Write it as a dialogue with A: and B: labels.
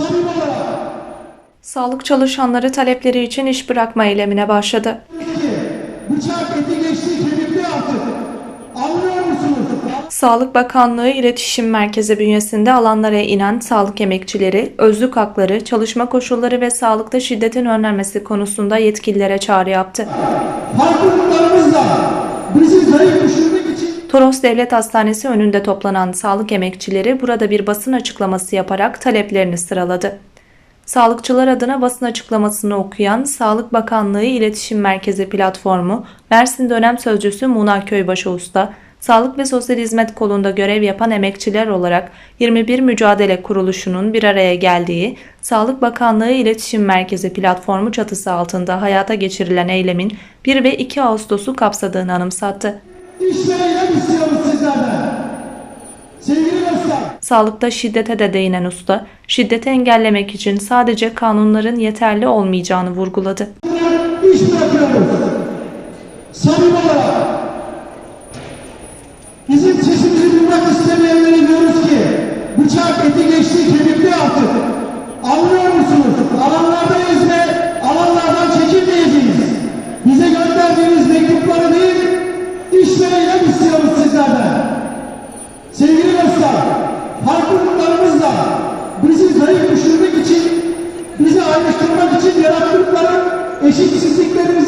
A: olarak
B: Sağlık çalışanları talepleri için iş bırakma eylemine başladı.
A: bıçak eti geçti kemikli artık. Anlıyor musunuz?
B: Sağlık Bakanlığı İletişim Merkezi bünyesinde alanlara inen sağlık emekçileri, özlük hakları, çalışma koşulları ve sağlıkta şiddetin önlenmesi konusunda yetkililere çağrı yaptı.
A: Farklılıklarımızla bizi zayıf düşürmek
B: Toros Devlet Hastanesi önünde toplanan sağlık emekçileri burada bir basın açıklaması yaparak taleplerini sıraladı. Sağlıkçılar adına basın açıklamasını okuyan Sağlık Bakanlığı İletişim Merkezi Platformu, Mersin Dönem Sözcüsü Muna Köybaşı Usta, Sağlık ve Sosyal Hizmet kolunda görev yapan emekçiler olarak 21 Mücadele Kuruluşu'nun bir araya geldiği Sağlık Bakanlığı İletişim Merkezi Platformu çatısı altında hayata geçirilen eylemin 1 ve 2 Ağustos'u kapsadığını anımsattı.
A: İşleriyle istiyoruz sizlerden. Sevgili dostlar,
B: Sağlıkta şiddete de değinen usta, şiddeti engellemek için sadece kanunların yeterli olmayacağını vurguladı.
A: iş bırakıyoruz. Samimi olarak ayrıştırmak için yarattıkları eşitsizliklerimize